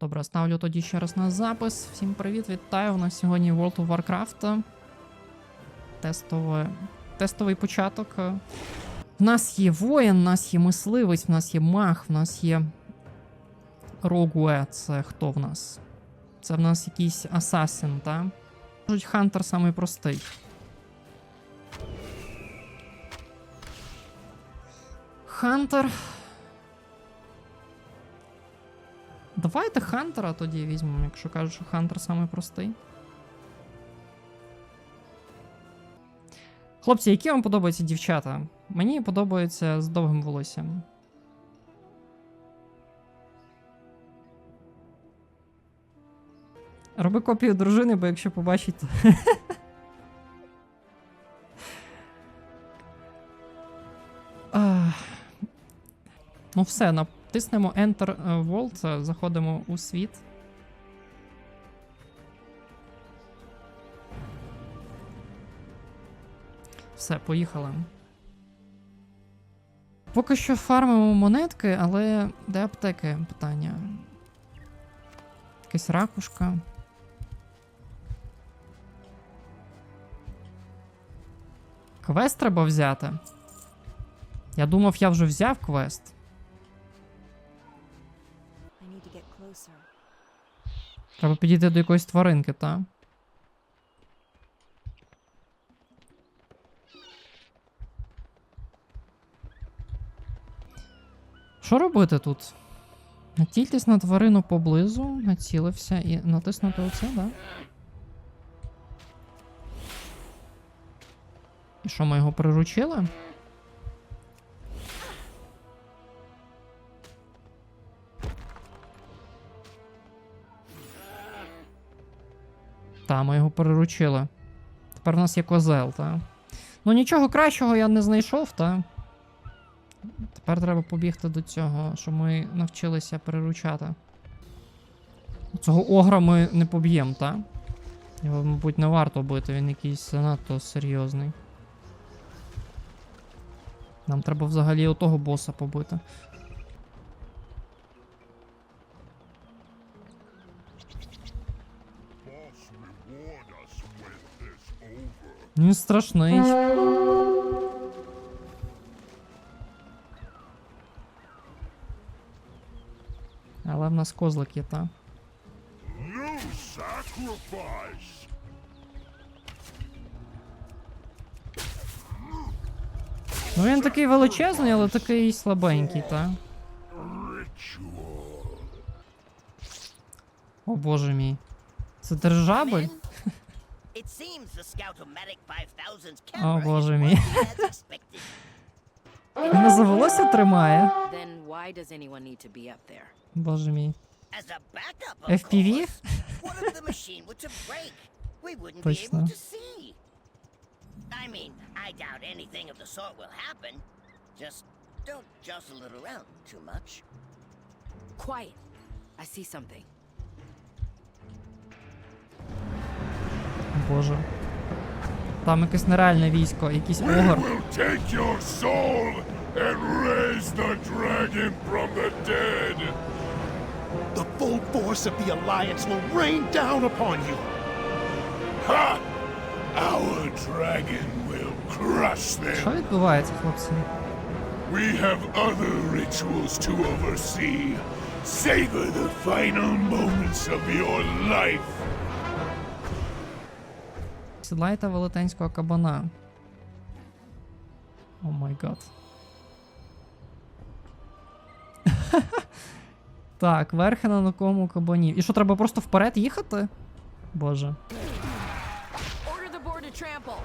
Добре, ставлю тоді ще раз на запис. Всім привіт, вітаю. У нас сьогодні World of Warcraft. Тестове... Тестовий початок. В нас є воїн, в нас є мисливець, в нас є маг, в нас є. Рогуе. Це хто в нас? Це в нас якийсь асасін, так? Кажуть, Хантер самий простий. Хантер. Давайте Хантера тоді візьмемо, якщо кажуть, що Хантер самий простий. Хлопці, які вам подобаються дівчата? Мені подобається з довгим волоссям. Роби копію дружини, бо якщо побачить. то- Ну все, натиснемо Enter е, World, е, заходимо у світ. Все, поїхали. Поки що фармимо монетки, але де аптеки питання? Якась ракушка. Квест треба взяти. Я думав, я вже взяв квест. Треба підійти до якоїсь тваринки, та? Що робити тут? Націльтесь на тварину поблизу, націлився і натиснути оце, да? І що, ми його приручили? Та, ми його переручили. Тепер у нас є козел, та. Ну нічого кращого я не знайшов, та. Тепер треба побігти до цього, щоб ми навчилися переручати. Цього огра ми не поб'ємо, та? Його, мабуть, не варто бити, він якийсь занадто серйозний. Нам треба взагалі отого боса побити. Він страшний. Але в нас козлик є, та? No sacrifice! Ну він такий величезний, але такий слабенький, та? О боже мій. Це держабель? It seems the Scoutomatic 5000's О camera боже is мій. working as expected. Він не за волосся тримає. Then why does anyone need to be up there? Боже мій. As a backup, of FPV? course, what if the machine were to break? We wouldn't be Точно. able to see. I mean, I doubt anything of the sort will happen. Just don't jostle it around too much. Quiet. I see something. Боже. Там якесь нереальне військо, якийсь We огр. will take your soul and raise the dragon from the dead. The full force of the Alliance will rain down upon you. Ha! Our dragon will crush Що them. відбувається, хлопці? We have other rituals to oversee. Savor the final moments of your life. Сідлайте велетенського кабана. О май гад. так, верхи на новому кабані. І що, треба просто вперед їхати? Боже. Order the board to trample.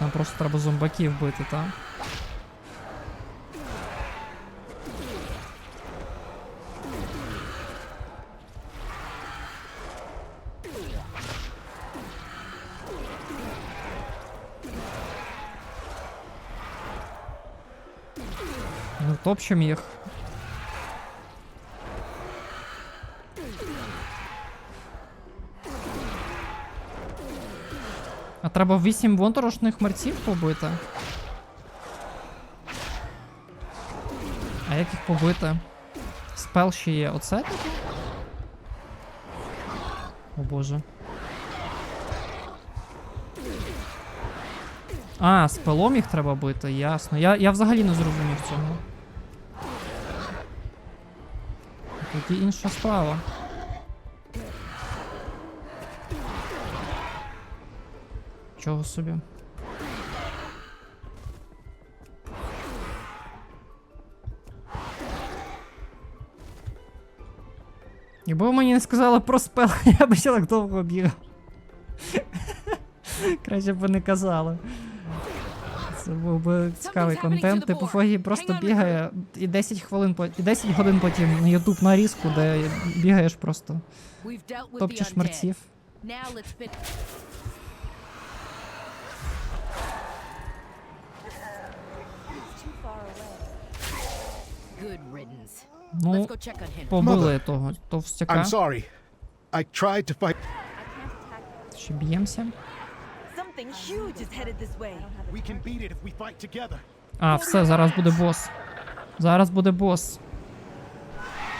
Нам просто треба зомбаків бити, так? Ну, топчем їх. Треба 8 моторошних мерців побити. А як їх побити? Спел ще є. Оце таке? О боже. А, спелом їх треба бити, ясно. Я, я взагалі не зрозумів цього. Тоді інша справа. Чого собі? Якби мені не сказали про спел, я б ще так довго бігав. Краще б не казали. Це був би цікавий контент. Типу. Фогі просто бігає і 10 хвилин по і 10 годин потім на YouTube нарізку, де бігаєш просто, топчеш мерців. Beat it if we fight together. А, все, зараз буде бос. Зараз буде бос.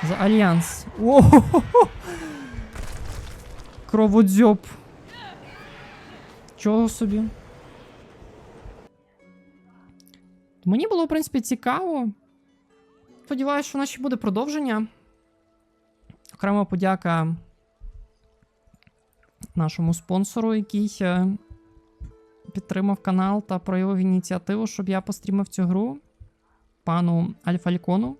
За альянс. Кроводзьоб. Чого собі? Мені було, в принципі, цікаво. Сподіваюсь, що в нас ще буде продовження. Окрема подяка нашому спонсору, який е, підтримав канал та проявив ініціативу, щоб я пострімив цю гру пану Альфалькону.